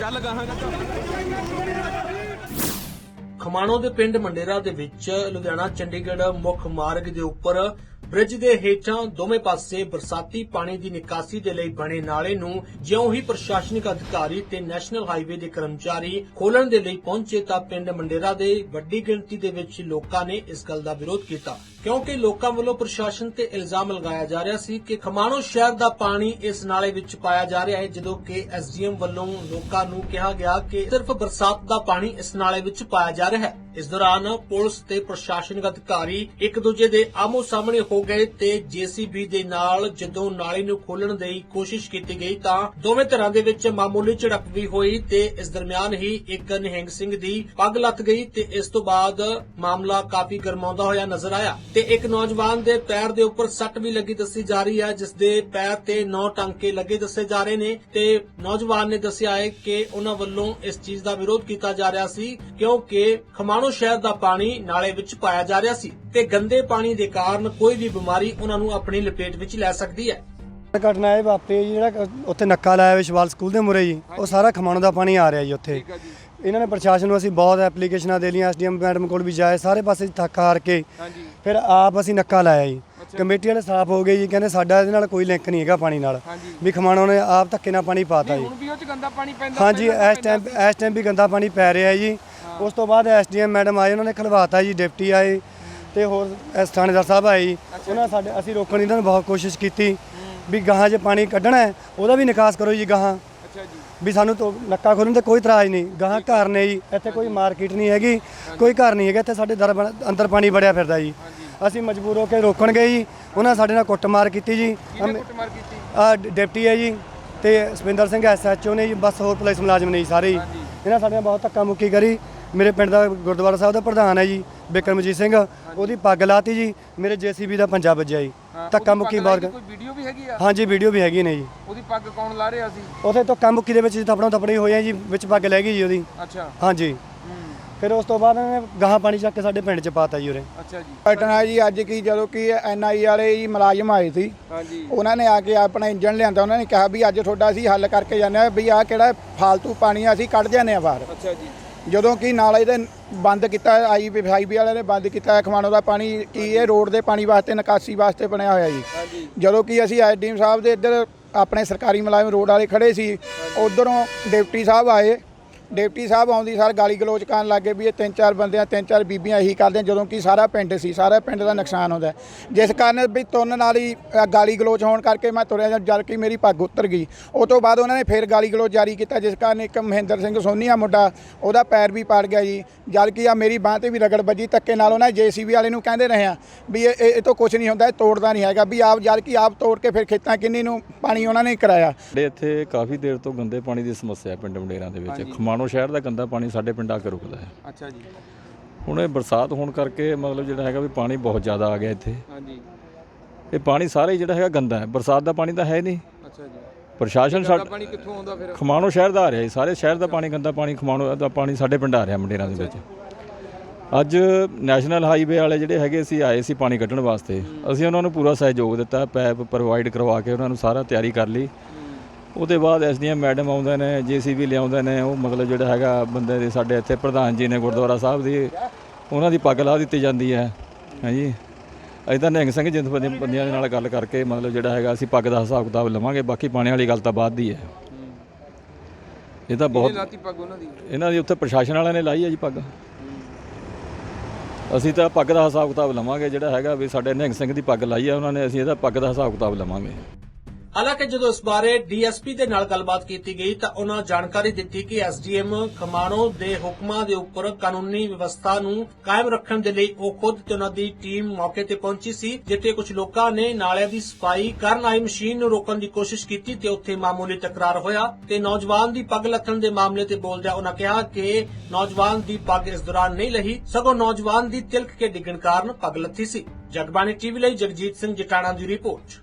ਚੱਲ ਗਾਹਾਂ। ਖਮਾਣੋ ਦੇ ਪਿੰਡ ਮੰਡੇਰਾ ਦੇ ਵਿੱਚ ਲੁਧਿਆਣਾ ਚੰਡੀਗੜ੍ਹ ਮੁੱਖ ਮਾਰਗ ਦੇ ਉੱਪਰ ਬ੍ਰਿਜ ਦੇ ਹੇਠਾਂ ਦੋਵੇਂ ਪਾਸੇ ਬਰਸਾਤੀ ਪਾਣੀ ਦੀ ਨਿਕਾਸੀ ਦੇ ਲਈ ਬਣੇ ਨਾਲੇ ਨੂੰ ਜਿਉਂ ਹੀ ਪ੍ਰਸ਼ਾਸਨਿਕ ਅਧਿਕਾਰੀ ਤੇ ਨੈਸ਼ਨਲ ਹਾਈਵੇ ਦੇ ਕਰਮਚਾਰੀ ਖੋਲਣ ਦੇ ਲਈ ਪਹੁੰਚੇ ਤਾਂ ਪਿੰਡ ਮੰਡੇਰਾ ਦੇ ਵੱਡੀ ਗਿਣਤੀ ਦੇ ਵਿੱਚ ਲੋਕਾਂ ਨੇ ਇਸ ਗੱਲ ਦਾ ਵਿਰੋਧ ਕੀਤਾ। ਕਿਉਂਕਿ ਲੋਕਾਂ ਵੱਲੋਂ ਪ੍ਰਸ਼ਾਸਨ ਤੇ ਇਲਜ਼ਾਮ ਲਗਾਇਆ ਜਾ ਰਿਹਾ ਸੀ ਕਿ ਖਮਾਣੋ ਸ਼ਹਿਰ ਦਾ ਪਾਣੀ ਇਸ ਨਾਲੇ ਵਿੱਚ ਪਾਇਆ ਜਾ ਰਿਹਾ ਹੈ, ਜਦੋਂ ਕਿ ਐਸਡੀਐਮ ਵੱਲੋਂ ਲੋਕਾਂ ਨੂੰ ਕਿਹਾ ਗਿਆ ਕਿ ਸਿਰਫ ਬਰਸਾਤ ਦਾ ਪਾਣੀ ਇਸ ਨਾਲੇ ਵਿੱਚ ਪਾਇਆ ਜਾ ਰਿਹਾ ਹੈ। ਇਸ ਦੌਰਾਨ ਪੁਲਿਸ ਤੇ ਪ੍ਰਸ਼ਾਸਨਿਕ ਅਧਿਕਾਰੀ ਇੱਕ ਦੂਜੇ ਦੇ ਆਮੋ ਸਾਹਮਣੇ ਹੋ ਗਏ ਤੇ ਜੀਸੀਬੀ ਦੇ ਨਾਲ ਜਦੋਂ ਨਾਲੀ ਨੂੰ ਖੋਲਣ ਦੀ ਕੋਸ਼ਿਸ਼ ਕੀਤੀ ਗਈ ਤਾਂ ਦੋਵੇਂ ਧਿਰਾਂ ਦੇ ਵਿੱਚ ਮਾਮੂਲੀ ਝੜਪ ਵੀ ਹੋਈ ਤੇ ਇਸ ਦਰਮਿਆਨ ਹੀ ਇੱਕ ਨਿਹੰਗ ਸਿੰਘ ਦੀ ਪੱਗ ਲੱਤ ਗਈ ਤੇ ਇਸ ਤੋਂ ਬਾਅਦ ਮਾਮਲਾ ਕਾਫੀ ਗਰਮਾਉਂਦਾ ਹੋਇਆ ਨਜ਼ਰ ਆਇਆ ਤੇ ਇੱਕ ਨੌਜਵਾਨ ਦੇ ਪੈਰ ਦੇ ਉੱਪਰ ਸੱਟ ਵੀ ਲੱਗੀ ਦੱਸੀ ਜਾ ਰਹੀ ਹੈ, ਜਿਸ ਦੇ ਪੈਰ ਤੇ ਨੌ ਟਾਂਕੇ ਲੱਗੇ ਦੱਸੇ ਜਾ ਰਹੇ ਨੇ ਤੇ ਨੌਜਵਾਨ ਨੇ ਦੱਸਿਆ ਹੈ ਕਿ ਉਹਨਾਂ ਵੱਲੋਂ ਇਸ ਚੀਜ਼ ਦਾ ਵਿਰੋਧ ਕੀਤਾ ਜਾ ਰਿਹਾ ਸੀ ਕਿਉਂਕਿ ਖਮਾਣੋ ਸ਼ਹਿਰ ਦਾ ਪਾਣੀ ਨਾਲੇ ਵਿੱਚ ਪਾਇਆ ਜਾ ਰਿਹਾ ਸੀ ਤੇ ਗੰਦੇ ਪਾਣੀ ਦੇ ਕਾਰਨ ਕੋਈ ਵੀ ਬਿਮਾਰੀ ਉਹਨਾਂ ਨੂੰ ਆਪਣੀ ਲਪੇਟ ਵਿੱਚ ਲੈ ਸਕਦੀ ਹੈ। ਘਟਨਾ ਇਹ ਵਾਪਰੀ ਹੈ ਜੀ ਜਿਹੜਾ ਉੱਥੇ ਨੱਕਾ ਲਾਇਆ ਵਿਸ਼ਵਾਲ ਸਕੂਲ ਦੇ ਮੁਰੇ ਜੀ। ਉਹ ਸਾਰਾ ਖਮਾਣੋ ਦਾ ਪਾਣੀ ਆ ਰਿਹਾ ਜੀ ਉੱਥੇ। ਇਹਨਾਂ ਨੇ ਪ੍ਰਸ਼ਾਸਨ ਨੂੰ ਅਸੀਂ ਬਹੁਤ ਐਪਲੀਕੇਸ਼ਨਾਂ ਦੇ ਲਈਆਂ ਐਸਡੀਐਮ ਮੈਡਮ ਕੋਲ ਵੀ ਜਾਏ ਸਾਰੇ ਪਾਸੇ ਥੱਕ ਹਾਰ ਕੇ। ਹਾਂਜੀ। ਫਿਰ ਆਪ ਅਸੀਂ ਨੱਕਾ ਲਾਇਆ ਜੀ। ਕਮੇਟੀ ਵਾਲੇ ਸਾਫ਼ ਹੋ ਗਏ ਜੀ ਕਹਿੰਦੇ ਸਾਡਾ ਇਹਦੇ ਨਾਲ ਕੋਈ ਲਿੰਕ ਨਹੀਂ ਹੈਗਾ ਪਾਣੀ ਨਾਲ। ਵੀ ਖਮਾਣੋ ਨੇ ਆਪ ਧੱਕੇ ਨਾਲ ਪਾਣੀ ਪਾਤਾ ਜੀ। ਹੁਣ ਵੀ ਉਹ ਚ ਗੰਦਾ ਪਾਣੀ ਪੈਂਦਾ ਹਾਂਜੀ ਇਸ ਟਾਈਮ ਇਸ ਟਾਈਮ ਵੀ ਗੰਦਾ ਪਾਣੀ ਪੈ ਰਿਹਾ ਜੀ। ਉਸ ਤੋਂ ਬਾਅਦ ਐਸਡੀਐਮ ਮੈਡਮ ਆਏ ਉਹਨਾਂ ਨੇ ਖਲਵਾਤਾ ਜੀ ਡਿਪਟੀ ਆਏ ਤੇ ਹੋਰ ਐਸ ਥਾਣੇਦਾਰ ਸਾਹਿਬ ਆਏ। ਜੀ ਉਹਨਾਂ ਸਾਡੇ ਅਸੀਂ ਰੋਕਣ ਦੀ ਇਹਨਾਂ ਨੇ ਬਹੁਤ ਕੋਸ਼ਿਸ਼ ਕੀਤੀ ਵੀ ਗਾਹਾਂ ਜੇ ਪਾਣੀ ਕੱਢਣਾ ਹੈ ਉਹਦਾ ਵੀ ਨਿਕਾਸ ਕਰੋ ਜੀ ਗਾਹਾਂ। ਅੱਛਾ ਜੀ। ਵੀ ਸਾਨੂੰ ਤੋਂ ਨੱਕਾ ਖੋਲਣ ਤੇ ਕੋਈ ਇਤਰਾਜ਼ ਨਹੀਂ ਗਾਹਾਂ ਘਰ ਨੇ ਜੀ ਇੱਥੇ ਕੋਈ ਮਾਰਕੀਟ ਨਹੀਂ ਹੈਗੀ ਕੋਈ ਘਰ ਨਹੀਂ ਹੈਗਾ ਇੱਥੇ ਸਾਡੇ ਦਰ ਬਣ- ਅੰਦਰ ਪਾਣੀ ਵੜਿਆ ਫਿਰਦਾ ਜੀ। ਅਸੀਂ ਮਜਬੂਰ ਹੋ ਕੇ ਰੋਕਣ ਗਏ ਜੀ ਉਹਨਾਂ ਸਾਡੇ ਨਾਲ ਕੁੱਟਮਾਰ ਕੀਤੀ ਜੀ। ਕਿਹਨੇ ਕੁੱਟਮਾਰ ਕੀਤੀ? ਆ ਡਿਪਟੀ ਹੈ ਜੀ ਤੇ ਸੁਪਿੰਦਰ ਸਿੰਘ ਐਸਐਚਓ ਨੇ ਜੀ ਬਸ ਹੋਰ ਪੁਲਿਸ ਮੁਲਾਜ਼ਮ ਨੇ ਜੀ ਸਾਰੇ ਇਹਨਾਂ ਸਾਡੇ ਨਾਲ ਬਹੁਤ ਧੱਕਾ ਮੁੱਕੀ ਕਰੀ। ਮੇਰੇ ਪਿੰਡ ਦਾ ਗੁਰਦੁਆਰਾ ਸਾਹਿਬ ਦਾ ਪ੍ਰਧਾਨ ਹੈ ਜੀ ਬਿਕਰਮਜੀਤ ਸਿੰਘ। ਉਹਦੀ ਪੱਗ ਲਾਤੀ ਜੀ ਮੇਰੇ ਜੀਸੀਬੀ ਦਾ ਪੰਜਾ ਵੱਜਿਆ ਜੀ। ਹਾਂ, ਧੱਕਾ ਮੁੱਕੀ ਦੀ ਕੋਈ ਵੀਡੀਓ ਵੀ ਹੈਗੀ ਆ? ਹਾਂਜੀ ਵੀਡੀਓ ਵੀ ਹੈਗੀ ਨੇ ਜੀ। ਉਹਦੀ ਪੱਗ ਕੌਣ ਲਾ ਰਿਹਾ ਸੀ? ਉਥੇ ਧੱਕਾ ਮੁੱਕੀ ਦੇ ਵਿੱਚ ਜੀ ਥਪੜੋਂ ਥਪੜੀ ਹੋਈਆਂ ਜੀ ਵਿੱਚ ਪੱਗ ਲੈ ਗਈ ਜੀ ਉਹਦੀ। ਅੱਛਾ। ਹਾਂਜੀ। ਹੂੰ। ਫਿਰ ਉਸ ਤੋਂ ਬਾਅਦ ਇਹਨੇ ਗਾਹਾਂ ਪਾਣੀ ਚੱਕ ਕੇ ਸਾਡੇ ਪਿੰਡ 'ਚ ਪਾਤਾ ਜੀ ਉਰੇ। ਅੱਛਾ ਜੀ। ਘਟਨਾ ਜੀ ਅੱਜ ਕੀ ਜਦੋਂ ਕਿ ਐਨਆਈ ਵਾਲੇ ਜੀ ਮੁਲਾਜ਼ਮ ਆਏ ਸੀ ਹਾਂਜੀ। ਉਹਨਾਂ ਨੇ ਆ ਕੇ ਆਪਣਾ ਇੰਜਨ ਲਿਆਂਦਾ ਉਹਨਾਂ ਨੇ ਕਿਹਾ ਵੀ ਅੱਜ ਤੁਹਾਡਾ ਅਸੀਂ ਹੱਲ ਕਰਕੇ ਜਾਂਦੇ ਆ ਵੀ ਆ ਕਿਹੜਾ ਫਾਲਤੂ ਪਾਣੀ ਆ ਅਸੀਂ ਕੱਢ ਜਾਂਦੇ ਆ ਬਾਹਰ। ਅੱਛਾ ਜੀ। ਜਦੋਂ ਕਿ ਨਾਲ ਇਹਦੇ ਬੰਦ ਕੀਤਾ ਆਈ ਹਾਈਵੇ ਵਾਲਿਆਂ ਨੇ ਬੰਦ ਕੀਤਾ ਖਮਾਣੋ ਦਾ ਪਾਣੀ ਕੀ ਇਹ ਰੋਡ ਦੇ ਪਾਣੀ ਵਾਸਤੇ ਨਿਕਾਸੀ ਵਾਸਤੇ ਬਣਿਆ ਹੋਇਆ ਜੀ। ਜਦੋਂ ਕਿ ਅਸੀਂ ਐਸਡੀਐਮ ਸਾਹਿਬ ਦੇ ਇੱਧਰ ਆਪਣੇ ਸਰਕਾਰੀ ਮੁਲਾਜ਼ਮ ਰੋਡ ਵਾਲੇ ਖੜੇ ਸੀ ਉਧਰੋਂ ਡਿਪਟੀ ਸਾਹਿਬ ਆਏ ਡਿਪਟੀ ਸਾਹਿਬ ਆਉਂਦੀ ਸਾਰ ਗਾਲੀ ਗਲੋਚ ਕਰਨ ਲੱਗੇ ਵੀ ਇਹ ਤਿੰਨ ਚਾਰ ਬੰਦੇ ਆ ਤਿੰਨ ਚਾਰ ਬੀਬੀਆਂ ਇਹੀ ਕਰਦੇ ਜਦੋਂ ਕਿ ਸਾਰਾ ਪਿੰਡ ਸੀ ਸਾਰਾ ਪਿੰਡ ਦਾ ਨੁਕਸਾਨ ਹੁੰਦਾ। ਜਿਸ ਕਾਰਨ ਵੀ ਤੁਰਨ ਨਾਲ ਹੀ ਅ, ਗਾਲੀ ਗਲੋਚ ਹੋਣ ਕਰਕੇ ਮੈਂ ਤੁਰਿਆ ਜਦ ਕਿ ਮੇਰੀ ਪੱਗ ਉਤਰ ਗਈ। ਉਸ ਤੋਂ ਬਾਅਦ ਉਹਨਾਂ ਨੇ ਫੇਰ ਗਾਲੀ ਗਲੋਚ ਜਾਰੀ ਕੀਤਾ ਜਿਸ ਕਾਰਨ ਇੱਕ ਮਹਿੰਦਰ ਸਿੰਘ ਸੋਨੀਆ ਮੁੰਡਾ ਉਹਦਾ ਪੈਰ ਵੀ ਪਾੜ ਗਿਆ ਜੀ। ਜਦ ਕਿ ਆ ਮੇਰੀ ਬਾਹ ਤੇ ਵੀ ਰਗੜ ਵੱਜੀ ਧੱਕੇ ਨਾਲ ਉਹਨਾਂ ਜੀਸੀਬੀ ਵਾਲੇ ਨੂੰ ਕਹਿੰਦੇ ਰਹੇ ਆ ਵੀ ਇਹ ਇਹ ਇਹ ਤੋਂ ਕੁਝ ਨਹੀਂ ਹੁੰਦਾ ਇਹ ਤੋੜਦਾ ਨਹੀਂ ਹੈਗਾ। ਵੀ ਆਪ ਜਦ ਕਿ ਆਪ ਤੋੜ ਕੇ ਫਿਰ ਖੇਤਾਂ ਕਿੰਨੀ ਨੂੰ ਪਾਣੀ ਉਹਨਾਂ ਨੇ ਕਰਾਇਆ। ਸਾਡੇ ਇੱਥੇ ਕਾਫੀ ਦੇਰ ਤੋਂ ਗੰਦੇ ਪਾਣੀ ਦੀ ਸਮੱਸਿਆ ਹੈ ਪਿੰਡ ਮੰਡੇਰਾਂ ਦੇ ਵਿੱਚ। ਖਮਾਣੋ ਸ਼ਹਿਰ ਦਾ ਗੰਦਾ ਪਾਣੀ ਸਾਡੇ ਪਿੰਡ ਆ ਕੇ ਰੁਕਦਾ ਹੈ। ਅੱਛਾ ਜੀ। ਹੁਣ ਇਹ ਬਰਸਾਤ ਹੋਣ ਕਰਕੇ ਮਤਲਬ ਜਿਹੜਾ ਹੈਗਾ ਵੀ ਪਾਣੀ ਬਹੁਤ ਜ਼ਿਆਦਾ ਆ ਗਿਆ ਇੱਥੇ। ਹਾਂਜੀ। ਇਹ ਪਾਣੀ ਸਾਰੇ ਜਿਹੜਾ ਹੈਗਾ ਗੰਦਾ ਹੈ। ਬਰਸਾਤ ਦਾ ਪਾਣੀ ਤਾਂ ਹੈ ਨਹੀਂ। ਅੱਛਾ ਜੀ। ਪ੍ਰਸ਼ਾਸਨ ਸਾਡਾ ਪਾਣੀ ਕਿੱਥੋਂ ਆਉਂਦਾ ਫਿਰ? ਖਮਾਣੋ ਸ਼ਹਿਰ ਦਾ ਆ ਰਿਹਾ ਜੀ। ਸਾਰੇ ਸ਼ਹਿਰ ਦਾ ਪਾਣੀ ਗੰਦਾ ਪਾਣੀ ਖਮਾਣੋ ਦਾ ਪਾਣੀ ਸਾਡੇ ਪਿੰਡ ਆ ਰਿਹਾ ਮੰਡੇਰਾਂ ਦੇ ਵਿੱਚ। ਅੱਜ ਨੈਸ਼ਨਲ ਹਾਈਵੇ ਵਾਲੇ ਜਿਹੜੇ ਹੈਗੇ ਸੀ ਆਏ ਸੀ ਪਾਣੀ ਕੱਢਣ ਵਾਸਤੇ। ਅਸੀਂ ਉਹਨਾਂ ਨੂੰ ਪੂਰਾ ਸਹਿਯੋਗ ਦਿੱਤਾ ਪੈਪ ਪ੍ਰੋਵਾਈਡ ਕਰਵਾ ਕੇ ਉਹਨਾਂ ਨੂੰ ਸਾਰਾ ਤਿਆਰੀ ਕਰ ਲਈ। ਉਹਦੇ ਬਾਅਦ ਐਸਡੀਐਮ ਮੈਡਮ ਆਉਂਦੇ ਨੇ ਜੀਸੀਬੀ ਲਿਆਉਂਦੇ ਨੇ ਉਹ ਮਤਲਬ ਜਿਹੜਾ ਹੈਗਾ ਬੰਦੇ ਦੇ ਸਾਡੇ ਇੱਥੇ ਪ੍ਰਧਾਨ ਜੀ ਨੇ ਗੁਰਦੁਆਰਾ ਸਾਹਿਬ ਦੀ ਉਹਨਾਂ ਦੀ ਪੱਗ ਲਾ ਦਿੱਤੀ ਜਾਂਦੀ ਹੈ ਹਾਂਜੀ। ਅਸੀਂ ਤਾਂ ਨਿਹੰਗ ਸਿੰਘ ਜਿੰਦ ਬੰਦਿਆਂ ਦੇ ਨਾਲ ਗੱਲ ਕਰਕੇ ਮਤਲਬ ਜਿਹੜਾ ਹੈਗਾ ਅਸੀਂ ਪੱਗ ਦਾ ਹਿਸਾਬ ਕਿਤਾਬ ਲਵਾਂਗੇ ਬਾਕੀ ਪਾਣੀ ਵਾਲੀ ਗੱਲ ਤਾਂ ਬਾਅਦ ਦੀ ਹੈ। ਇਹ ਤਾਂ ਬਹੁਤ ਲਾਤੀ ਪੱਗ ਉਹਨਾਂ ਦੀ। ਇਹਨਾਂ ਦੀ ਉੱਥੇ ਪ੍ਰਸ਼ਾਸਨ ਵਾਲਿਆਂ ਨੇ ਲਾਈ ਹੈ ਜੀ ਪੱਗ। ਅਸੀਂ ਤਾਂ ਪੱਗ ਦਾ ਹਿਸਾਬ ਕਿਤਾਬ ਲਵਾਂਗੇ ਜਿਹੜਾ ਹੈਗਾ ਵੀ ਸਾਡੇ ਨਿਹੰਗ ਸਿੰਘ ਦੀ ਪੱਗ ਲਾਈ ਹੈ ਉਹਨਾਂ ਨੇ ਅਸੀਂ ਇਹਦਾ ਪੱਗ ਦਾ ਹਿਸਾਬ ਕਿਤਾਬ ਲਵਾਂਗੇ। ਹਾਲਾਂਕਿ ਜਦੋਂ ਇਸ ਬਾਰੇ ਡੀਐਸਪੀ ਦੇ ਨਾਲ ਗੱਲਬਾਤ ਕੀਤੀ ਗਈ ਤਾਂ ਉਹਨਾਂ ਜਾਣਕਾਰੀ ਦਿੱਤੀ ਕਿ ਐਸਡੀਐਮ ਖਮਾਣੋ ਦੇ ਹੁਕਮਾਂ ਦੇ ਉੱਪਰ ਕਾਨੂੰਨੀ ਵਿਵਸਥਾ ਨੂੰ ਕਾਇਮ ਰੱਖਣ ਦੇ ਲਈ ਉਹ ਖੁਦ ਤੇ ਉਹਨਾਂ ਦੀ ਟੀਮ ਮੌਕੇ ਤੇ ਪਹੁੰਚੀ ਸੀ, ਜਿੱਥੇ ਕੁਝ ਲੋਕਾਂ ਨੇ ਨਾਲਿਆਂ ਦੀ ਸਫ਼ਾਈ ਕਰਨ ਆਈ ਮਸ਼ੀਨ ਨੂੰ ਰੋਕਣ ਦੀ ਕੋਸ਼ਿਸ਼ ਕੀਤੀ ਤੇ ਉੱਥੇ ਮਾਮੂਲੀ ਤਕਰਾਰ ਹੋਇਆ ਤੇ ਨੌਜਵਾਨ ਦੀ ਪੱਗ ਲੱਥਣ ਦੇ ਮਾਮਲੇ ਤੇ ਬੋਲਦਿਆਂ ਉਹਨਾਂ ਕਿਹਾ ਕਿ ਨੌਜਵਾਨ ਦੀ ਪੱਗ ਇਸ ਦੌਰਾਨ ਨਹੀਂ ਲਹੀ, ਸਗੋਂ ਨੌਜਵਾਨ ਦੀ ਤਿਲਕ ਕੇ ਡਿੱਗਣ ਕਾਰਨ ਪੱਗ ਲੱਥੀ ਸੀ। ਜਗਬਾਣੀ ਟੀਵੀ ਲਈ ਜਗਜੀਤ ਸਿੰਘ ਜਟਾਣਾ ਦੀ ਰਿਪੋਰਟ।